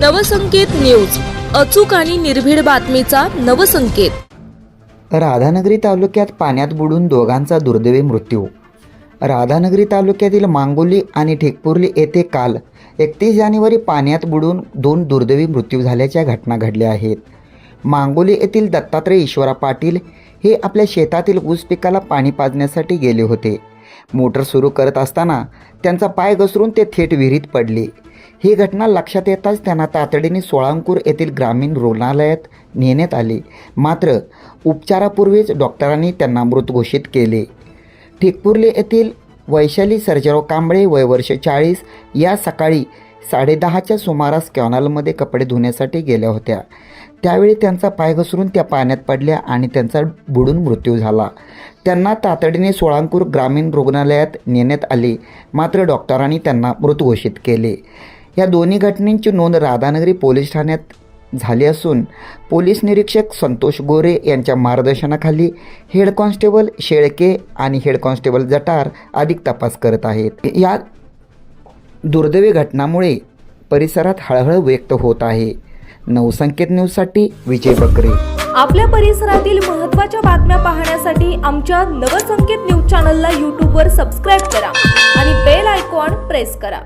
Navsanket news. अचूक आणि निर्भीड बातमीचा नवसंकेत. राधानगरी तालुक्यात पाण्यात बुडून दोघांचा दुर्दैवी मृत्यू. राधानगरी तालुक्यातील मांगोली आणि ठेकपुर्ली येथे काल एकतीस जानेवारी पाण्यात बुडून दोन दुर्दैवी मृत्यू झाल्याच्या घटना घडल्या आहेत. मांगोली येथील दत्तात्रय ईश्वरा पाटील हे आपल्या शेतातील ऊस पिकाला पाणी पाजण्यासाठी गेले होते. मोटर सुरू करत असताना त्यांचा पाय घसरून ते थेट विहिरीत पडले. ही घटना लक्षात येताच त्यांना तातडीने सोळांकूर येथील ग्रामीण रुग्णालयात नेण्यात आले. मात्र उपचारापूर्वीच डॉक्टरांनी त्यांना मृत घोषित केले. ठिकपुर्ले येथील वैशाली सर्जराव कांबळे वय वर्ष चाळीस या सकाळी साडेदहाच्या सुमारास कॅनलमध्ये कपडे धुण्यासाठी गेल्या होत्या. त्यावेळी त्यांचा पाय घसरून त्या पाण्यात पडल्या आणि त्यांचा बुडून मृत्यू झाला. त्यांना तातडीने सोळांकूर ग्रामीण रुग्णालयात नेण्यात आले. मात्र डॉक्टरांनी त्यांना मृत घोषित केले. या दोन्ही घटनेची नोंद राधानगरी पोलीस ठाण्यात झाली असून पोलीस निरीक्षक संतोष गोरे यांच्या मार्गदर्शनाखाली हेड कॉन्स्टेबल शेळके आणि हेड कॉन्स्टेबल जटार अधिक तपास करत आहेत. या दुर्दैवी घटनामुळे परिसरात हळहळ व्यक्त होत आहे. नवसंकेत न्यूजसाठी विजय बकरे. आपल्या परिसरातील महत्त्वाच्या बातम्या पाहण्यासाठी आमच्या नवसंकेत न्यूज चॅनलला यूट्यूबवर सबस्क्राईब करा आणि बेल आयकॉन प्रेस करा.